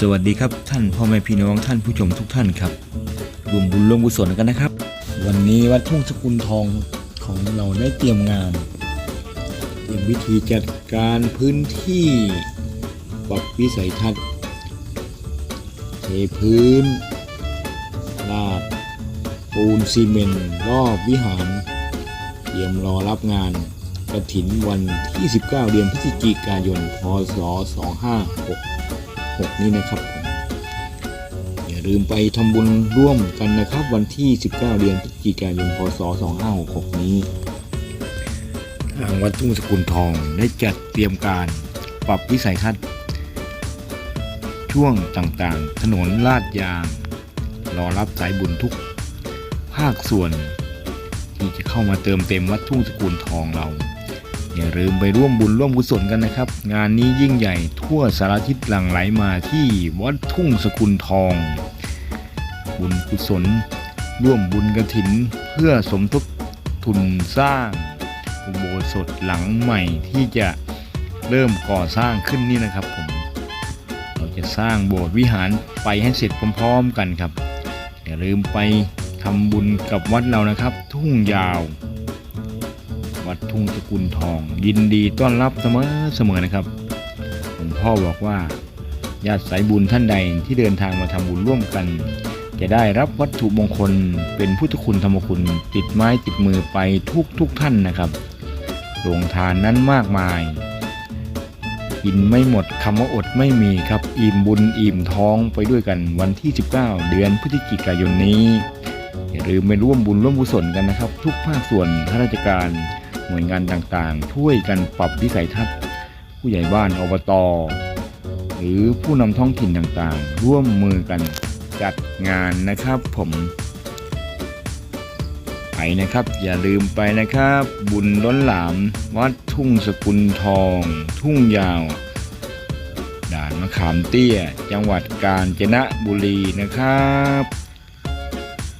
สวัสดีครับท่านพ่อแม่พี่น้องท่านผู้ชมทุกท่านครับรวมบุญรวมกุศลกันนะครับ วันนี้วัดทุ่งสกุลทองของเราได้เตรียมงาน เตรียมวิธีจัดการพื้นที่ปรับวิสัยทัศน์เทพื้นลาดปูนซีเมนต์รอบวิหาร เตรียมรอรับงานกระถินวันที่ 19 เดือนพฤศจิกายน พศ 6 นี้นะครับผมอย่าลืมไปทำบุญร่วมกันนะครับ วันที่ 19 เดือนพฤศจิกายนพศ 2566 นี้ทางวัดทุ่งสกุลทองได้จัดเตรียมการปรับวิสัยทัศน์ช่วงต่างๆ ถนนลาดยาง รอรับสายบุญทุกภาคส่วน ที่จะเข้ามาเติมเต็มวัดทุ่งสกุลทองเรา อย่าลืมไปร่วมบุญร่วมกุศลกันนะครับ งานนี้ยิ่งใหญ่ทั่วสารทิศหลั่งไหลมาที่วัดทุ่งสกุลทอง บุญกุศล ร่วมบุญกระถิน เพื่อสมทบทุนสร้างอุโบสถหลังใหม่ที่จะเริ่มก่อสร้างขึ้นนี่นะครับผม เราจะสร้างโบสถ์วิหารไปให้เสร็จพร้อมๆกันครับ อย่าลืมไปทำบุญกับวัดเรานะครับ ทุ่งยาว วัดทุ่งสกุลทอง ยินดีต้อนรับเสมอเสมอนะครับหลวงพ่อบอกว่าญาติสายบุญท่านใดที่เดินทางมาทำบุญร่วมกัน จะได้รับวัตถุมงคล เป็นพุทธคุณธรรมคุณ ติดไม้ติดมือไปทุกทุกท่านนะครับโรงทานนั้นมากมาย กินไม่หมดคำว่าอดไม่มีครับ อิ่มบุญอิ่มท้องไปด้วยกันวันที่ 19 เดือนพฤศจิกายนนี้ อย่าลืมไปร่วมบุญร่วมกุญศลกันนะครับ ทุกภาคส่วนข้าราชการ หน่วยงานต่างๆ ช่วยกันปรับวิสัยทัศน์ ผู้ใหญ่บ้านอบตหรือผู้นำท้องถิ่นต่างๆ ร่วมมือกันจัดงานนะครับผมไปนะครับ อย่าลืมไปนะครับ บุญล้นหลาม วัดทุ่งสกุลทอง ทุ่งยาว ด่านมะขามเตี้ย จังหวัดกาญจนบุรีนะครับ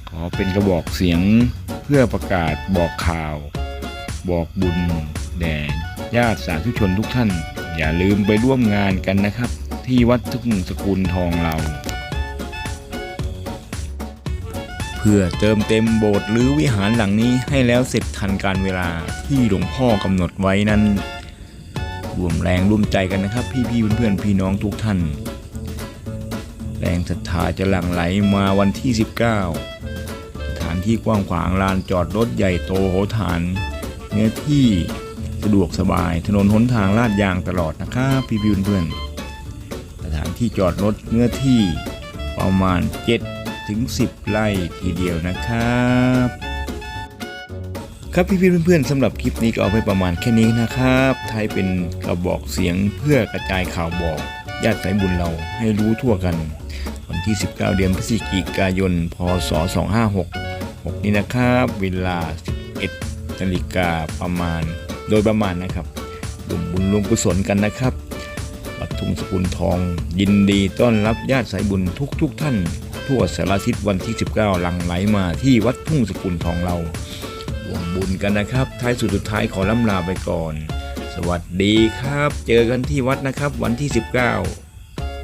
ขอเป็นกระบอกเสียงเพื่อประกาศบอกข่าว บอกบุญแด่ญาติสาธุชนทุกท่าน อย่าลืมไปร่วมงานกันนะครับ ที่วัดทุ่งสกุลทองเรา เพื่อเติมเต็มโบสถ์หรือวิหารหลังนี้ให้แล้วเสร็จทันการเวลาที่หลวงพ่อกำหนดไว้นั้นรวมแรงร่วมใจกันนะครับ พี่ๆเพื่อนๆพี่น้องทุกท่าน แรงศรัทธาจะหลั่งไหลมาวันที่ 19สถานที่กว้างขวางลานจอดรถใหญ่โตโหฐาน เนื้อที่สะดวกสบายถนนหนทางลาดยางตลอดนะครับพี่พี่เพื่อนสถานที่จอดรถเนื้อที่ประมาณ 7 ถึง 10 ไร่ทีเดียวนะครับครับพี่พี่ๆเพื่อนๆสำหรับคลิปนี้ก็เอาไปประมาณแค่นี้นะครับไทยเป็นกระบอกเสียงเพื่อกระจายข่าวบอก ญาติสายบุญเราให้รู้ทั่วกัน วันที่ 19 เดือนพฤศจิกายน พศ 2566นี้นะครับ เวลา 11 นาฬิกาประมาณโดยประมาณนะครับรวมบุญรวมกุศลกันนะครับวัดทุ่งสกุลทอง ยินดีต้อนรับญาติสายบุญทุกทุกท่าน ทั่วสารทิศวันที่ 19 หลังไหลมาที่วัดทุ่งสกุลทองเรารวมบุญกันนะครับ ท้ายสุดสุดท้ายขอล่ำลาไปก่อน สวัสดีครับ เจอกันที่วัดนะครับวันที่ 19